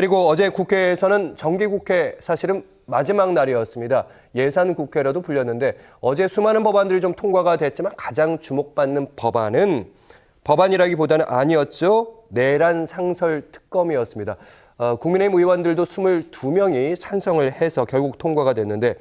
그리고 어제 국회에서는 정기국회 사실은 마지막 날이었습니다. 예산 국회라도 불렸는데 어제 수많은 법안들이 좀 통과가 됐지만 가장 주목받는 법안은 법안이라기보다는 아니었죠. 내란 상설 특검이었습니다. 어, 국민의힘 의원들도 22명이 찬성을 해서 결국 통과가 됐는데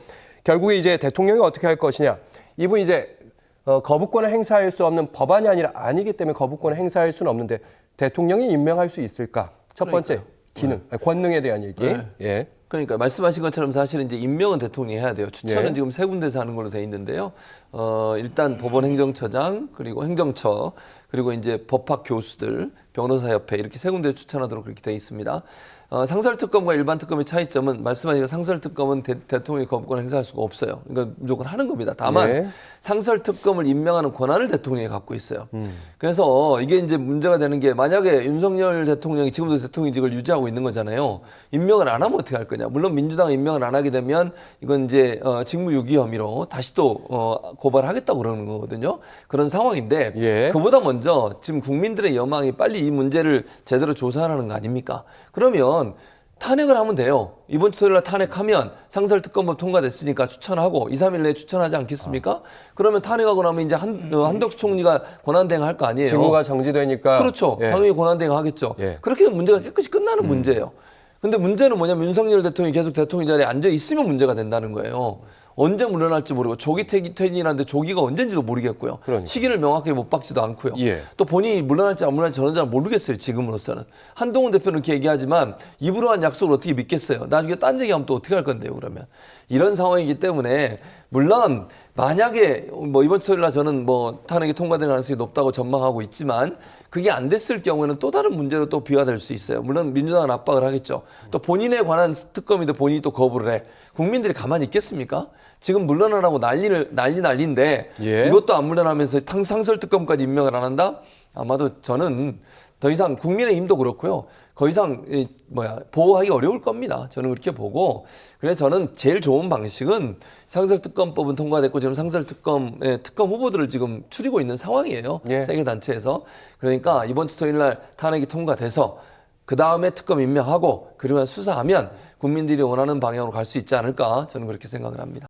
결국에 이제 대통령이 어떻게 할 것이냐. 이분 이제 어, 거부권을 행사할 수 없는 법안이 아니라 아니기 때문에 거부권을 행사할 수는 없는데 대통령이 임명할 수 있을까? 첫 번째 기능, 아니, 권능에 대한 얘기. 네. 예. 그러니까 말씀하신 것처럼 사실은 이제 임명은 대통령이 해야 돼요. 추천은 예. 지금 세 군데서 하는 걸로 돼 있는데요. 어, 일단 법원 행정처장 그리고 행정처 그리고 이제 법학 교수들 변호사협회 이렇게 세 군데 추천하도록 그렇게 돼 있습니다. 어, 상설특검과 일반 특검의 차이점은 말씀하신 상설특검은 대, 대통령이 거부권을 행사할 수가 없어요. 그러니까 무조건 하는 겁니다. 다만 예. 상설특검을 임명하는 권한을 대통령이 갖고 있어요. 그래서 이게 이제 문제가 되는 게 만약에 윤석열 대통령이 지금도 대통령직을 유지하고 있는 거잖아요. 임명을 안 하면 어떻게 할 거냐. 물론 민주당 임명을 안 하게 되면 이건 이제 어, 직무유기 혐의로 다시 또 어, 고발하겠다고 그러는 거거든요. 그런 상황인데 예. 그보다 먼저 지금 국민들의 여망이 빨리 이 문제를 제대로 조사하라는 거 아닙니까? 그러면 탄핵을 하면 돼요. 이번 주 토요일 날 탄핵하면 상설특검법 통과됐으니까 추천하고 2, 3일 내에 추천하지 않겠습니까? 그러면 탄핵하고 나면 이제 한, 어, 한덕수 총리가 권한대행 할 거 아니에요. 직무가 정지되니까 그렇죠. 예. 당연히 권한대행 하겠죠. 예. 음. 그렇게 하면 문제가 깨끗이 끝나는 문제예요. 근데 문제는 뭐냐면 윤석열 대통령이 계속 대통령 자리에 앉아 있으면 문제가 된다는 거예요. 언제 물러날지 모르고 조기 퇴진, 퇴진이라는데 조기가 언젠지도 모르겠고요. 그러니까. 시기를 명확하게 못 박지도 않고요. 예. 또 본인이 물러날지 안 물러날지 저는 잘 모르겠어요. 지금으로서는. 한동훈 대표는 그렇게 얘기하지만 입으로 한 약속을 어떻게 믿겠어요. 나중에 딴 얘기하면 또 어떻게 할 건데요. 그러면. 이런 상황이기 때문에 물론 만약에 뭐 이번 토요일 날 저는 뭐 탄핵이 통과될 가능성이 높다고 전망하고 있지만 그게 안 됐을 경우에는 또 다른 문제로 또 비화될 수 있어요. 물론 민주당은 압박을 하겠죠. 또 본인에 관한 특검인데 본인이 또 거부를 해. 국민들이 가만히 있겠습니까? 지금 물러나라고 난리를 난리 난리인데 예. 이것도 안 물러나면서 탕- 상설 특검까지 임명을 안 한다? 아마도 저는 더 이상 국민의힘도 그렇고요. 더 이상 이 뭐야 보호하기 어려울 겁니다. 저는 그렇게 보고 그래서 저는 제일 좋은 방식은 상설 특검법은 통과됐고 지금 상설 특검의 특검 후보들을 지금 추리고 있는 상황이에요. 예. 세계 단체에서 그러니까 이번 주 토요일 날 탄핵이 통과돼서 그 다음에 특검 임명하고 그러면 수사하면 국민들이 원하는 방향으로 갈 수 있지 않을까 저는 그렇게 생각을 합니다.